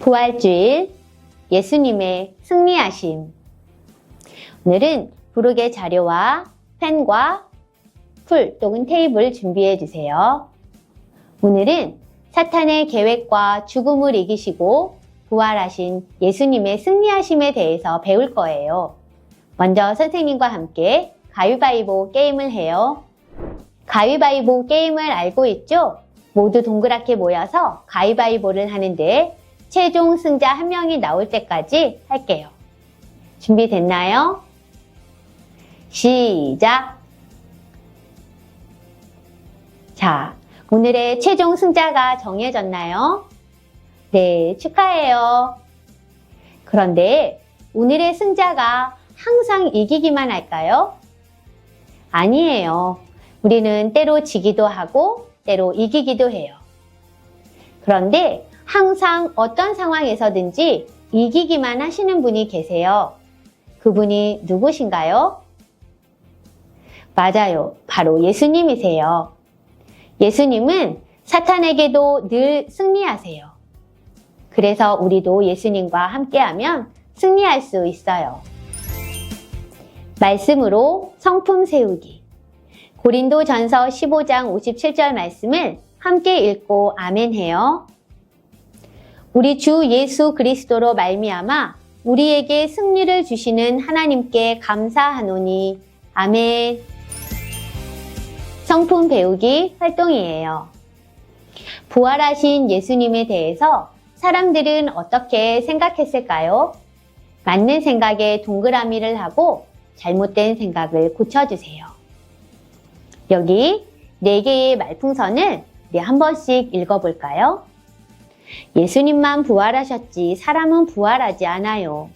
부활주일 예수님의 승리하심 오늘은 부르게 자료와 펜과 풀 또는 테이블 준비해 주세요. 오늘은 사탄의 계획과 죽음을 이기시고 부활하신 예수님의 승리하심에 대해서 배울 거예요. 먼저 선생님과 함께 가위바위보 게임을 해요. 가위바위보 게임을 알고 있죠? 모두 동그랗게 모여서 가위바위보를 하는데 최종 승자 한 명이 나올 때까지 할게요. 준비됐나요? 시작! 자, 오늘의 최종 승자가 정해졌나요? 네, 축하해요. 그런데 오늘의 승자가 항상 이기기만 할까요? 아니에요. 우리는 때로 지기도 하고 때로 이기기도 해요. 그런데 항상 어떤 상황에서든지 이기기만 하시는 분이 계세요. 그분이 누구신가요? 맞아요. 바로 예수님이세요. 예수님은 사탄에게도 늘 승리하세요. 그래서 우리도 예수님과 함께하면 승리할 수 있어요. 말씀으로 성품 세우기. 고린도 전서 15장 57절 말씀을 함께 읽고 아멘 해요. 우리 주 예수 그리스도로 말미암아 우리에게 승리를 주시는 하나님께 감사하노니 아멘. 성품 배우기 활동이에요. 부활하신 예수님에 대해서 사람들은 어떻게 생각했을까요? 맞는 생각에 동그라미를 하고 잘못된 생각을 고쳐주세요. 여기 네 개의 말풍선을 네, 한 번씩 읽어볼까요? 예수님만 부활하셨지 사람은 부활하지 않아요.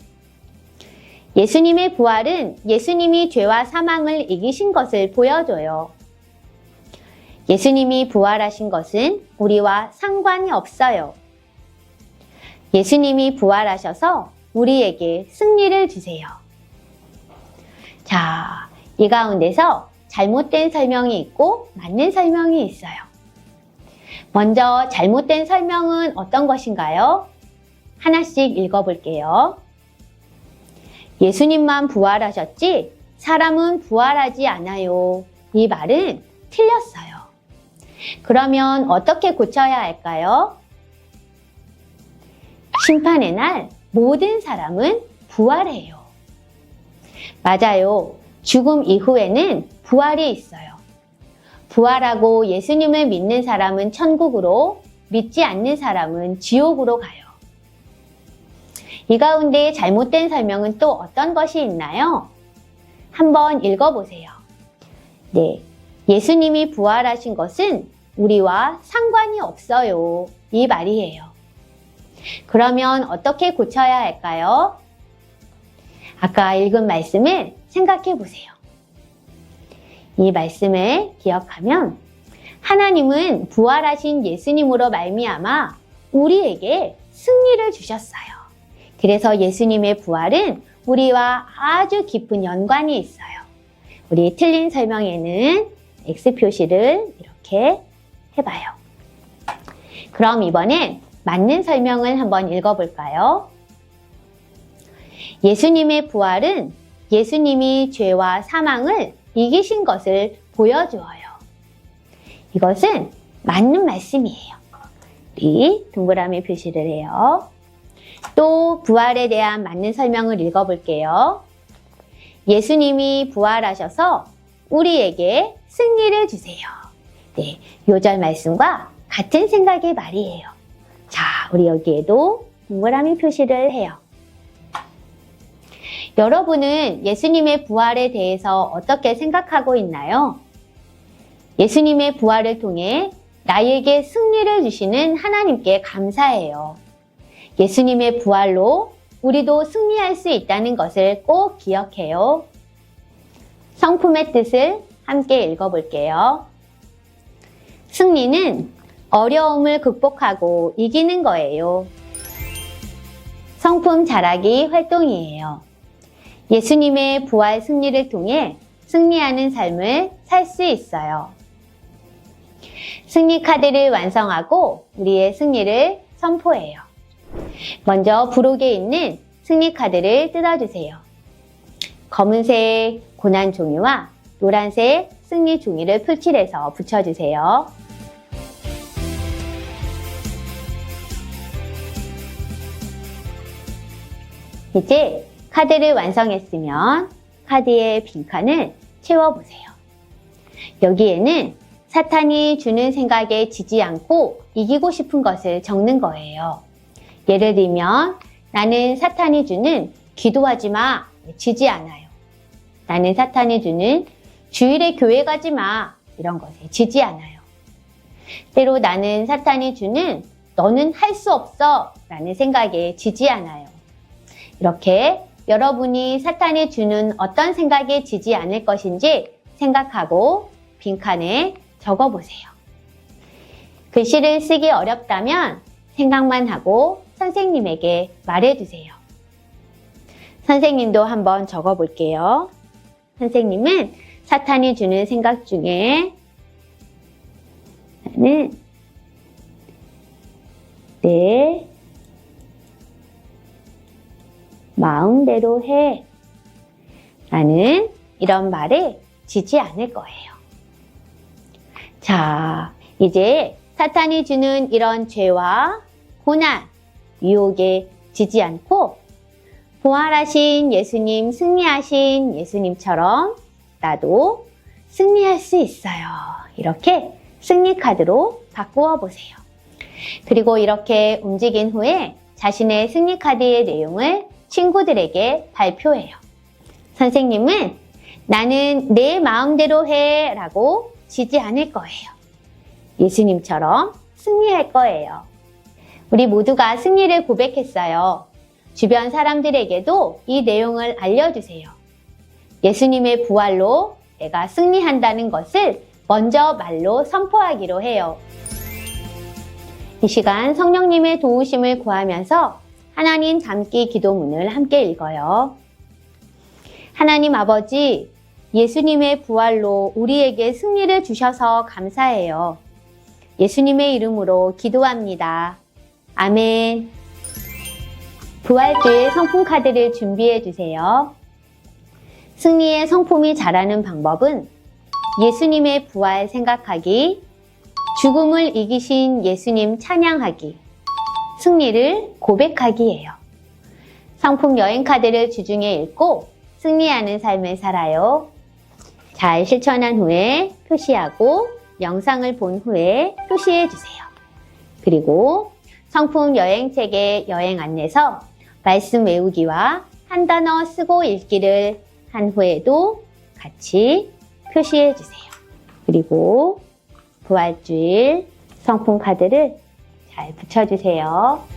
예수님의 부활은 예수님이 죄와 사망을 이기신 것을 보여줘요. 예수님이 부활하신 것은 우리와 상관이 없어요. 예수님이 부활하셔서 우리에게 승리를 주세요. 자, 이 가운데서 잘못된 설명이 있고 맞는 설명이 있어요. 먼저 잘못된 설명은 어떤 것인가요? 하나씩 읽어볼게요. 예수님만 부활하셨지 사람은 부활하지 않아요. 이 말은 틀렸어요. 그러면 어떻게 고쳐야 할까요? 심판의 날 모든 사람은 부활해요. 맞아요. 죽음 이후에는 부활이 있어요. 부활하고 예수님을 믿는 사람은 천국으로, 믿지 않는 사람은 지옥으로 가요. 이 가운데 잘못된 설명은 또 어떤 것이 있나요? 한번 읽어보세요. 네. 예수님이 부활하신 것은 우리와 상관이 없어요. 이 말이에요. 그러면 어떻게 고쳐야 할까요? 아까 읽은 말씀을 생각해 보세요. 이 말씀을 기억하면 하나님은 부활하신 예수님으로 말미암아 우리에게 승리를 주셨어요. 그래서 예수님의 부활은 우리와 아주 깊은 연관이 있어요. 우리 틀린 설명에는 X 표시를 이렇게 해봐요. 그럼 이번엔 맞는 설명을 한번 읽어볼까요? 예수님의 부활은 예수님이 죄와 사망을 이기신 것을 보여주어요. 이것은 맞는 말씀이에요. 우리 동그라미 표시를 해요. 또 부활에 대한 맞는 설명을 읽어볼게요. 예수님이 부활하셔서 우리에게 승리를 주세요. 네, 요절 말씀과 같은 생각의 말이에요. 자, 우리 여기에도 동그라미 표시를 해요. 여러분은 예수님의 부활에 대해서 어떻게 생각하고 있나요? 예수님의 부활을 통해 나에게 승리를 주시는 하나님께 감사해요. 예수님의 부활로 우리도 승리할 수 있다는 것을 꼭 기억해요. 성품의 뜻을 함께 읽어볼게요. 승리는 어려움을 극복하고 이기는 거예요. 성품 자라기 활동이에요. 예수님의 부활 승리를 통해 승리하는 삶을 살 수 있어요. 승리 카드를 완성하고 우리의 승리를 선포해요. 먼저 부록에 있는 승리 카드를 뜯어주세요. 검은색 고난 종이와 노란색 승리 종이를 풀칠해서 붙여주세요. 이제 카드를 완성했으면 카드의 빈칸을 채워보세요. 여기에는 사탄이 주는 생각에 지지 않고 이기고 싶은 것을 적는 거예요. 예를 들면 나는 사탄이 주는 기도하지 마, 지지 않아요. 나는 사탄이 주는 주일에 교회 가지 마, 이런 것에 지지 않아요. 때로 나는 사탄이 주는 너는 할 수 없어, 라는 생각에 지지 않아요. 이렇게 여러분이 사탄이 주는 어떤 생각에 지지 않을 것인지 생각하고 빈칸에 적어 보세요. 글씨를 쓰기 어렵다면 생각만 하고 선생님에게 말해 두세요. 선생님도 한번 적어 볼게요. 선생님은 사탄이 주는 생각 중에 나는 내 마음대로 해. 라는 이런 말에 지지 않을 거예요. 자, 이제 사탄이 주는 이런 죄와 고난, 유혹에 지지 않고 부활하신 예수님, 승리하신 예수님처럼 나도 승리할 수 있어요. 이렇게 승리 카드로 바꾸어 보세요. 그리고 이렇게 움직인 후에 자신의 승리 카드의 내용을 친구들에게 발표해요. 선생님은 나는 내 마음대로 해 라고 지지 않을 거예요. 예수님처럼 승리할 거예요. 우리 모두가 승리를 고백했어요. 주변 사람들에게도 이 내용을 알려주세요. 예수님의 부활로 내가 승리한다는 것을 먼저 말로 선포하기로 해요. 이 시간 성령님의 도우심을 구하면서 하나님 담기 기도문을 함께 읽어요. 하나님 아버지, 예수님의 부활로 우리에게 승리를 주셔서 감사해요. 예수님의 이름으로 기도합니다. 아멘. 부활주일 성품 카드를 준비해 주세요. 승리의 성품이 자라는 방법은 예수님의 부활 생각하기, 죽음을 이기신 예수님 찬양하기, 승리를 고백하기예요. 성품 여행 카드를 주중에 읽고 승리하는 삶을 살아요. 잘 실천한 후에 표시하고 영상을 본 후에 표시해 주세요. 그리고 성품 여행책의 여행 안내서 말씀 외우기와 한 단어 쓰고 읽기를 한 후에도 같이 표시해 주세요. 그리고 부활주일 성품 카드를 잘 붙여주세요.